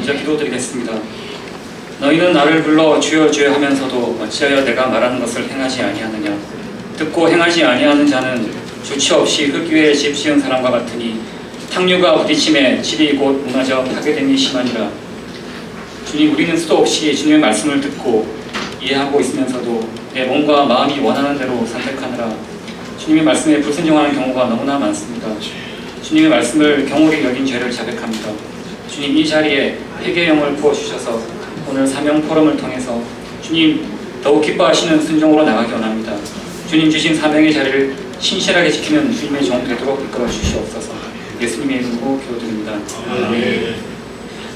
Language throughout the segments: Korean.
먼저 기도드리겠습니다. 너희는 나를 불러 주여 주여 하면서도 어찌하여 내가 말하는 것을 행하지 아니하느냐 듣고 행하지 아니하는 자는 주치 없이 흙 위에 집 지은 사람과 같으니 탕류가 부딪힘에 집이 곧 무너져 파괴됨이 심하니라 주님 우리는 수도 없이 주님의 말씀을 듣고 이해하고 있으면서도 내 몸과 마음이 원하는 대로 선택하느라 주님의 말씀에 불순종하는 경우가 너무나 많습니다. 주님의 말씀을 경홀히 여긴 죄를 자백합니다. 주님 이 자리에 회개의 영을 부어주셔서 오늘 사명 포럼을 통해서 주님 더욱 기뻐하시는 순종으로 나가기 원합니다. 주님 주신 사명의 자리를 신실하게 지키는 주님의 종 되도록 이끌어 주시옵소서. 예수님의 이름으로 기도드립니다.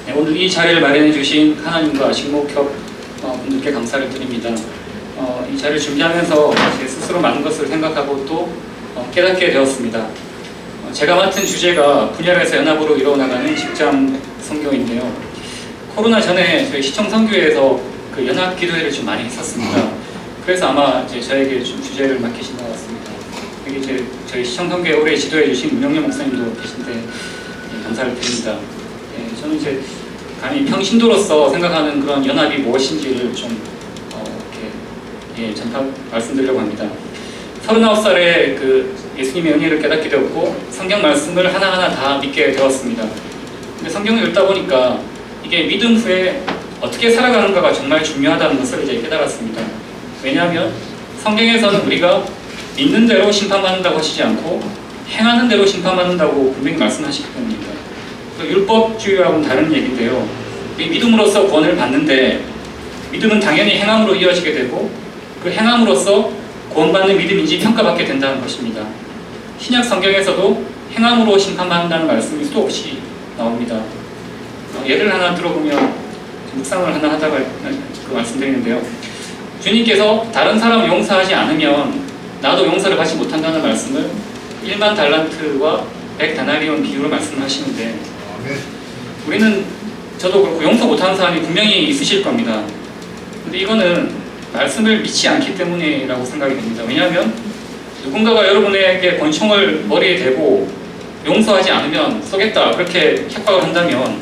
네, 오늘 이 자리를 마련해 주신 하나님과 식목협 어, 분들께 감사를 드립니다. 어, 이 자리를 준비하면서 제 스스로 많은 것을 생각하고 또 어, 깨닫게 되었습니다. 어, 제가 맡은 주제가 분열에서 연합으로 이루어나가는 직장 선교인데요. 코로나 전에 저희 시청 선교회에서 그 연합 기도회를 좀 많이 했었습니다. 그래서 아마 이제 저에게 좀 주제를 맡기신 것 같습니다. 여기 이제 저희 시청 선교회 오래 지도해 주신 문영래 목사님도 계신데 예, 감사를 드립니다. 예, 저는 이제 감히 평신도로서 생각하는 그런 연합이 무엇인지를 좀 어, 이렇게 예, 잠깐 말씀드리려고 합니다. 39살에 그 예수님의 은혜를 깨닫게 되었고 성경 말씀을 하나하나 다 믿게 되었습니다. 근데 성경을 읽다 보니까 이게 믿음 후에 어떻게 살아가는가가 정말 중요하다는 것을 이제 깨달았습니다. 왜냐하면 성경에서는 우리가 믿는 대로 심판받는다고 하시지 않고 행하는 대로 심판받는다고 분명히 말씀하시기 때문입니다. 그 율법주의하고는 다른 얘기인데요. 이 믿음으로써 구원을 받는데 믿음은 당연히 행함으로 이어지게 되고 그 행함으로써 구원받는 믿음인지 평가받게 된다는 것입니다. 신약 성경에서도 행함으로 심판받는다는 말씀이 수도 없이 나옵니다. 어, 예를 하나 들어보면 묵상을 하나 하다가 그 말씀드리는데요. 주님께서 다른 사람을 용서하지 않으면 나도 용서를 받지 못한다는 말씀을 1만 달란트와 100 다나리온 비유로 말씀하시는데 우리는 저도 그렇고 용서 못하는 사람이 분명히 있으실 겁니다. 근데 이거는 말씀을 믿지 않기 때문이라고 생각이 됩니다. 왜냐하면 누군가가 여러분에게 권총을 머리에 대고 용서하지 않으면 쏘겠다 그렇게 협박을 한다면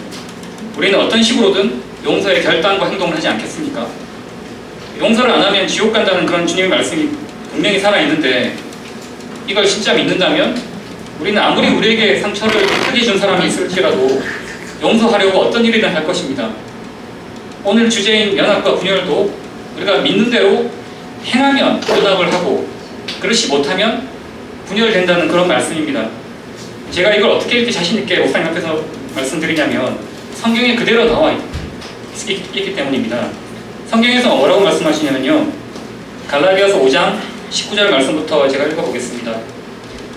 우리는 어떤 식으로든 용서의 결단과 행동을 하지 않겠습니까? 용서를 안 하면 지옥 간다는 그런 주님의 말씀이 분명히 살아있는데 이걸 진짜 믿는다면 우리는 아무리 우리에게 상처를 크게 준 사람이 있을지라도 용서하려고 어떤 일이든 할 것입니다. 오늘 주제인 연합과 분열도 우리가 믿는 대로 행하면 연합을 하고 그렇지 못하면 분열된다는 그런 말씀입니다. 제가 이걸 어떻게 이렇게 자신 있게 목사님 앞에서 말씀드리냐면 성경에 그대로 나와 있, 기 때문입니다. 성경에서 뭐라고 말씀하시냐면요. 갈라디아서 5장 19절 말씀부터 제가 읽어보겠습니다.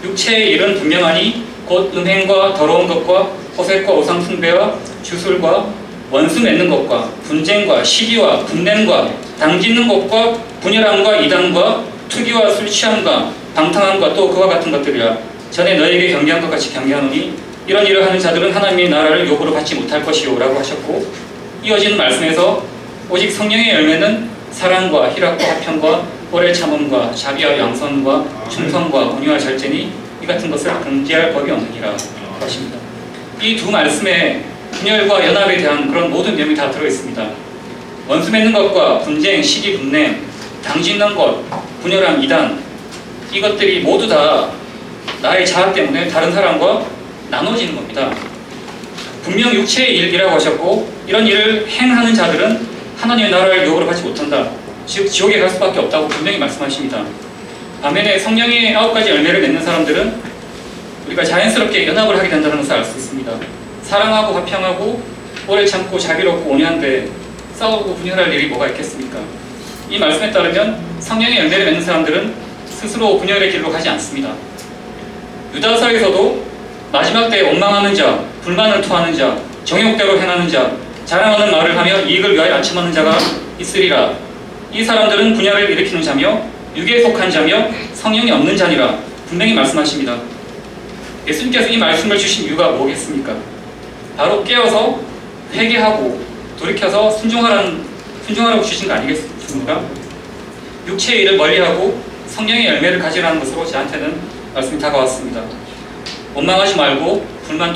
육체의 일은 분명하니 곧 음행과 더러운 것과 호색과 우상 숭배와 주술과 원수 맺는 것과 분쟁과 시기와 분냄과 당짓는 것과 분열함과 이단과 투기와 술 취함과 방탕함과 또 그와 같은 것들이라 전에 너에게 경계한 것 같이 경계하노니 이런 일을 하는 자들은 하나님의 나라를 요구로 받지 못할 것이요 라고 하셨고 이어지는 말씀에서 오직 성령의 열매는 사랑과 희락과 화평과 오래 참음과 자비와 양선과 충성과 온유와 절제니 이 같은 것을 금지할 법이 없느니라 하십니다. 이 두 말씀에 분열과 연합에 대한 그런 모든 내용이 다 들어 있습니다. 원수 맺는 것과 분쟁, 시기, 분냄, 당짓는 것, 분열함, 이단 이것들이 모두 다 나의 자아 때문에 다른 사람과 나눠지는 겁니다. 분명 육체의 일이라고 하셨고 이런 일을 행하는 자들은 하나님의 나라를 요구를 받지 못한다. 즉 지옥에 갈 수밖에 없다고 분명히 말씀하십니다. 반면에 성령의 아홉 가지 열매를 맺는 사람들은 우리가 자연스럽게 연합을 하게 된다는 것을 알 수 있습니다. 사랑하고 화평하고 오래 참고 자비롭고 온유한데 싸우고 분열할 일이 뭐가 있겠습니까? 이 말씀에 따르면 성령의 열매를 맺는 사람들은 스스로 분열의 길로 가지 않습니다. 유다서에서도 마지막 때에 원망하는 자, 불만을 토하는 자, 정욕대로 행하는 자, 자랑하는 말을 하며 이익을 위하여 아침하는 자가 있으리라. 이 사람들은 분열을 일으키는 자며 육에 속한 자며 성령이 없는 자니라 분명히 말씀하십니다. 예수님께서 이 말씀을 주신 이유가 뭐겠습니까? 바로 깨어서 회개하고 돌이켜서 순종하라는 순종하라고 주신 거 아니겠습니까? 육체의 일을 멀리하고 성령의 열매를 가지라는 것으로 저한테는 말씀이 다가왔습니다. 원망하지 말고 불만